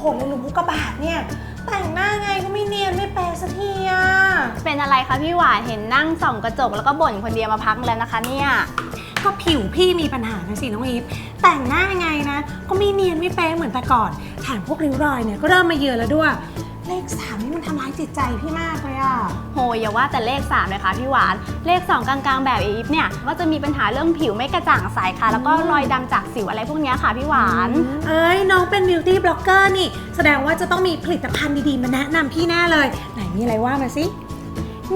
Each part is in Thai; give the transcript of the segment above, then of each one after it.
โหในหลุมอุกกาบาตเนี่ย แต่งหน้าไงก็ไม่เนียนไม่แปลสักทีอะเป็นอะไรคะพี่หวานเห็นนั่งส่องกระจกแล้วก็บ่นคนเดียวมาพักแล้วนะคะเนี่ย ก็ผิวพี่มีปัญหานะสิน้องอีฟแต่งหน้ายังไงนะ ก็ไม่เนียนไม่แปลเหมือนแต่ก่อนแถมพวกริ้วรอยเนี่ยก็เริ่มมาเยือนแล้วด้วย เลขสามนี่มันทำร้ายจิตใจพี่มากเลยอะโหอย่าว่าแต่เลข3เลยค่ะพี่หวาน เลข 2 กลางๆ แบบอีฟเนี่ยก็จะมีปัญหาเรื่องผิวไม่กระจ่างใสค่ะ แล้วก็รอยดำจากสิวอะไรพวกเนี้ยค่ะพี่หวาน เอ้ยน้องเป็นบิวตี้บล็อกเกอร์นี่ แสดงว่าจะต้องมีผลิตภัณฑ์ดีๆ มาแนะนำพี่แน่เลย ไหนมีอะไรว่ามาสิ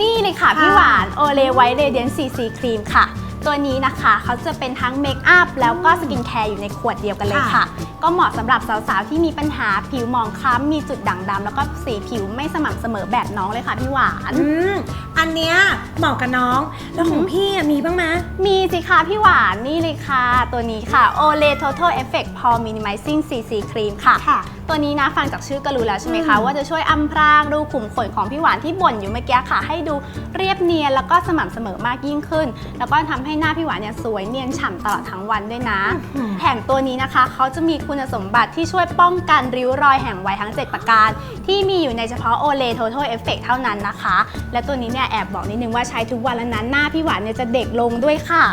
นี่เลยค่ะค่ะพี่หวานโอเลไวท์เรเดียนซีซีครีมค่ะ ตัวนี้นะคะเขาจะเป็นทั้งเมคอัพแล้วก็สกินแคร์อยู่ในขวดเดียวกันเลยค่ะ ก็เหมาะสำหรับสาวๆ ที่มีปัญหาผิวหมองคล้ำมีจุดด่างดำแล้วก็สีผิวไม่สม่ำเสมอแบบน้องเลยค่ะพี่หวาน อืมอันเนี้ยเหมาะกับน้อง แล้วของพี่อะมีบ้างไหมมีสิคะพี่หวานนี่เลยค่ะ ตัวนี้ค่ะ Olay Total Effect Pore Minimizing CC Cream ค่ะ ค่ะ ตัวนี้นะฟังจากชื่อก็รู้แล้วใช่ไหมคะอืมว่าจะช่วยอำพรางรูขุมขนของพี่หวานที่บ่นอยู่เมื่อกี้ค่ะ ให้ดูเรียบเนียนแล้วก็สม่ำเสมอมากยิ่งขึ้น แล้วก็ทำให้หน้าพี่หวานเนี่ยสวยเนียนฉ่ำตลอดทั้งวันด้วยนะอืมแถมตัวนี้นะคะเขาจะมีคุณสมบัติที่ช่วยป้องกันริ้วรอยแห่งวัยทั้ง 7 ประการ ที่มีอยู่ในเฉพาะ Olay Total Effect เท่านั้นนะคะ และตัวนี้เนี่ยแอบบอกนิดนึงว่าใช้ทุกวันแล้วนั้นหน้าพี่หวานเนี่ยจะเด็กลงด้วยค่ะ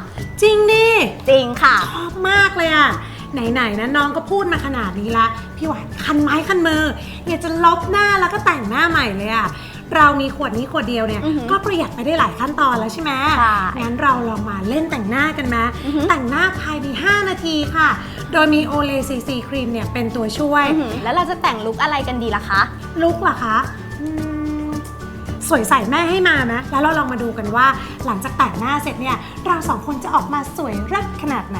จริงดิ จริงค่ะ ชอบมากเลยอะไหนๆนะน้องก็พูดมาขนาดนี้ละพี่หวานคันไม้คันมืออยากจะลบหน้าแล้วก็แต่งหน้าใหม่เลยอะเรามีขวดนี้ขวดเดียวเนี่ยอือหือก็ประหยัดไปได้หลายขั้นตอนแล้วใช่ไหมใช่งั้นเราล หน้ากันไหมอือหือแต่งหน้าภายใน 5 นาทีค่ะ โดยมีโอเลซีซีครีมเนี่ยเป็นตัวช่วยอื้อหือแล้วเราจะแต่งลุคอะไรกันดีล่ะคะลุกเหรอคะอืมสวยใสแม่ให้มาไหมแล้วเราลองมาดูกันว่าหลังจากแต่งหน้าเสร็จเนี่ยเราสองคนจะออกมาสวยเรักขนาดไหน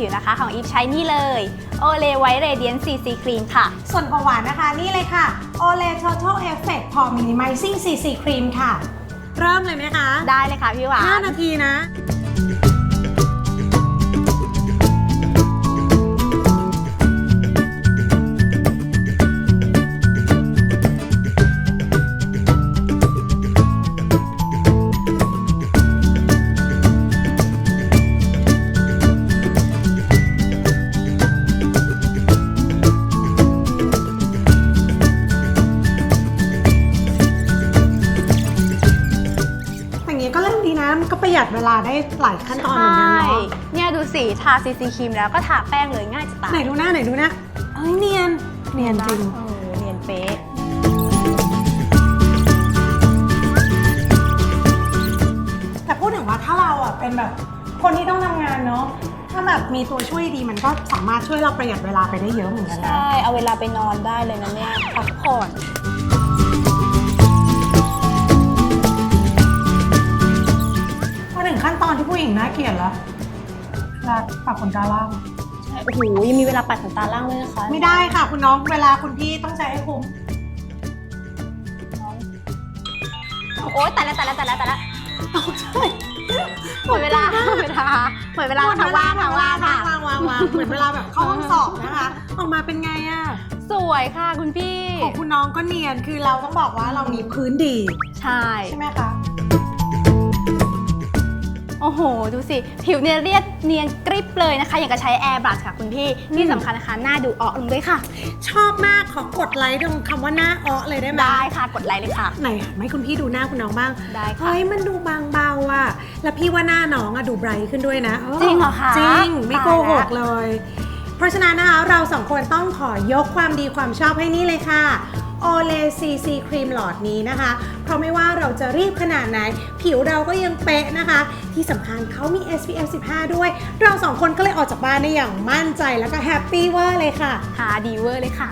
ผิวนะคะของอีฟใช้นี่เลย Olay White Radiant CC Cream ค่ะ ส่วนของหวานนะคะนี่เลยค่ะ Olay Total Effect Pore Minimizing CC Cream ค่ะ เริ่มเลยไหมคะ ได้เลยค่ะพี่หวาน 5 นาทีนะ ยัดเวลาได้หลายขั้นตอนเหมือนกันใช่เนาะเนี่ยดูสิทา CC Cream แล้วก็ทาแป้งเลยง่ายจะตายไหนดูหน้าไหนดูหน้าเอ้ยเนียนเนียนจริง เออเนียนเป๊ะแต่พูดถึงว่าถ้าเราอะเป็นแบบคนที่ต้องทำงานเนาะถ้าแบบมีตัวช่วยดีมันก็สามารถช่วยเราประหยัดเวลาไปได้เยอะเหมือนกันนะ ใช่ เอาเวลาไปนอนได้เลยนะเนี่ยพักผ่อน ผู้หญิงน่าเกลียดแล้วลากปากขนตาล่าง ใช่โอ้โหยังมีเวลาปัดขนตาล่างเลยนะคะไม่ได้ค่ะ คุณน้องเวลาคุณพี่ต้องใช้ให้คุ้มโอ๊ยตายแล้วตายแล้วตายแล้วตายแล้วหมดเวลาหมดเวลาหมดเวลาค่ะว่างค่ะว่างค่ะ วางวางวางเหมือนเวลาแบบเข้าห้องสอบนะคะออกมาเป็นไงอะสวยค่ะคุณพี่ ของคุณน้องก็เนียนคือเราต้องบอกว่าเรามีพื้นดี ใช่ ใช่ไหมคะโอ้โหดูสิ ผิวเนี่ยเรียบเนียนกริบเลยนะคะ อย่างกับใช้แอร์บรัชค่ะคุณพี่ ที่สำคัญนะคะหน้าดูออกลงด้วยค่ะ ชอบมากขอกดไลค์ตรงคำว่าหน้าอ้อเลยได้ไหมได้ค่ะกดไลค์เลยค่ะ ไหนหันมาให้คุณพี่ดูหน้าคุณน้องบ้างได้ค่ะ เฮ้ยมันดูบางเบาอะแล้วพี่ว่าหน้าน้องอะดูไบรท์ขึ้นด้วยนะจริงเหรอคะจริงไม่โกหกตายละเลย เพราะฉะนั้นนะคะเราสองคนต้องขอยกความดีความชอบให้นี่เลยค่ะ Olay CC ครีมหลอดนี้นะคะ เพราะไม่ว่าเราจะรีบขนาดไหน ผิวเราก็ยังเป๊ะนะคะ ที่สำคัญเขามี SPF 15 ด้วย เราสองคนก็เลยออกจากบ้านได้อย่างมั่นใจแล้วก็แฮปปี้เวอร์เลยค่ะ ค่ะดีเวอร์เลยค่ะ